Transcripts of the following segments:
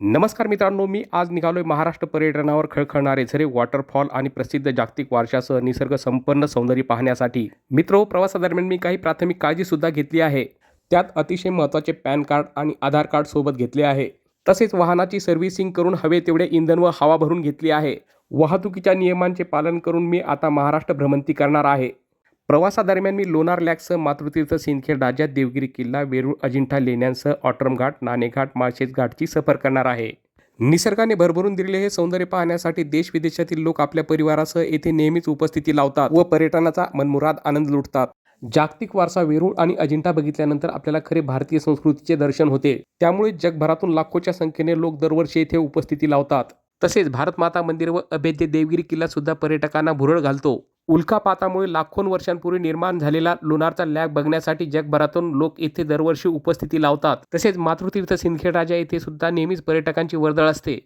नमस्कार मित्रांनो मी आज निघालोय महाराष्ट्र पर्यटनावर खळखळणारे झरे वॉटरफॉल आणि प्रसिद्ध जागतिक वारशासह निसर्ग संपन्न सौंदर्य पाहण्यासाठी. मित्रो हो, प्रवासादरम्यान मी काही प्राथमिक काळजी सुद्धा घेतली आहे. त्यात अतिशय महत्त्वाचे पॅन कार्ड आणि आधार कार्ड सोबत घेतले आहे. तसेच वाहनाची सर्व्हिसिंग करून हवे तेवढे इंधन व हवा भरून घेतली आहे. वाहतुकीच्या नियमांचे पालन करून मी आता महाराष्ट्र भ्रमंती करणार आहे. प्रवासादरम्यान मी लोणार लॅक्स मातृतीर्थ सिंदखेड राज्यात देवगिरी किल्ला वेरूळ अजिंठा लेण्यांसह ऑटरम घाट नाणेघाट माळशेज घाटची सफर करणार आहे. निसर्गाने भरभरून दिलेले हे सौंदर्य पाहण्यासाठी देश विदेशातील लोक आपल्या परिवारासह येथे नेहमीच उपस्थिती लावतात व पर्यटनाचा मनमुराद आनंद लुटतात. जागतिक वारसा वेरूळ आणि अजिंठा बघितल्यानंतर आपल्याला खरे भारतीय संस्कृतीचे दर्शन होते. त्यामुळे जगभरातून लाखोच्या संख्येने लोक दरवर्षी येथे उपस्थिती लावतात. तसेच भारत माता मंदिर व अभेद्य देवगिरी किल्ला सुद्धा पर्यटकांना भुरळ घालतो. उल्कापातामुळे लाखोन वर्षांपूर्वी निर्माण झालेला लोणारचा लॅग बघण्यासाठी जगभरातून लोक येथे दरवर्षी उपस्थिती लावतात. तसेच मातृतीर्थ सिंदखेडराजा येथे सुद्धा नेहमीच पर्यटकांची वर्दळ असते.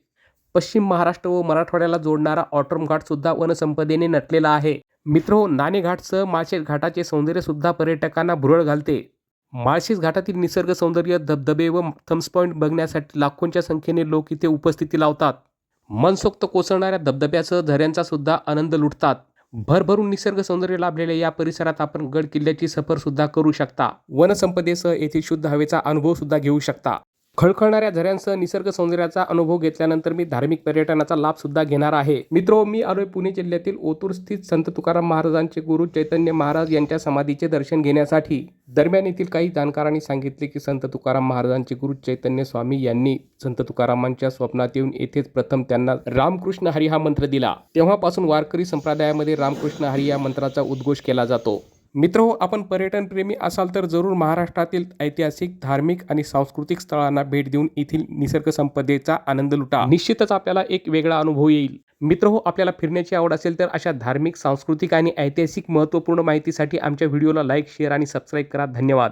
पश्चिम महाराष्ट्र व मराठवाड्याला जोडणारा ऑटरम घाट सुद्धा वनसंपदेने नटलेला आहे. मित्र हो, नाणेघाटसह माळशेज घाटाचे सौंदर्य सुद्धा पर्यटकांना भुरळ घालते. माळशेज घाटातील निसर्ग सौंदर्य धबधबे व थम्स पॉईंट बघण्यासाठी लाखोंच्या संख्येने लोक इथे उपस्थिती लावतात. मनसोक्त कोसळणाऱ्या धबधब्यासह झऱ्यांचा सुद्धा आनंद लुटतात. भरभरून निसर्ग सौंदर्य लाभलेल्या या परिसरात आपण गड किल्ल्याची सफर सुद्धा करू शकता. वनसंपदेसह येथील शुद्ध हवेचा अनुभव सुद्धा घेऊ शकता. खळखळणाऱ्या झऱ्यांसह निसर्ग सौंदर्याचा अनुभव घेतल्यानंतर मी धार्मिक पर्यटनाचा लाभ सुद्धा घेणार आहे. मित्रो मी आलोय पुणे जिल्ह्यातील ओतूर स्थित संत तुकाराम महाराजांचे गुरु चैतन्य महाराज यांच्या समाधीचे दर्शन घेण्यासाठी. दरम्यान येथील काही जाणकारांनी सांगितले की संत तुकाराम महाराजांचे गुरु चैतन्य स्वामी यांनी संत तुकारामांच्या स्वप्नात येऊन येथेच प्रथम त्यांना रामकृष्ण हरी हा मंत्र दिला. तेव्हापासून वारकरी संप्रदायामध्ये रामकृष्ण हरी या मंत्राचा उद्घोष केला जातो. मित्र हो आपण पर्यटनप्रेमी असाल तर जरूर महाराष्ट्रातील ऐतिहासिक धार्मिक आणि सांस्कृतिक स्थळांना भेट देऊन येथील निसर्गसंपदेचा आनंद लुटा. निश्चितच आपल्याला एक वेगळा अनुभव येईल. मित्र हो आपल्याला फिरण्याची आवड असेल तर अशा धार्मिक सांस्कृतिक आणि ऐतिहासिक महत्त्वपूर्ण माहितीसाठी आमच्या व्हिडिओला लाईक शेअर आणि सबस्क्राईब करा. धन्यवाद.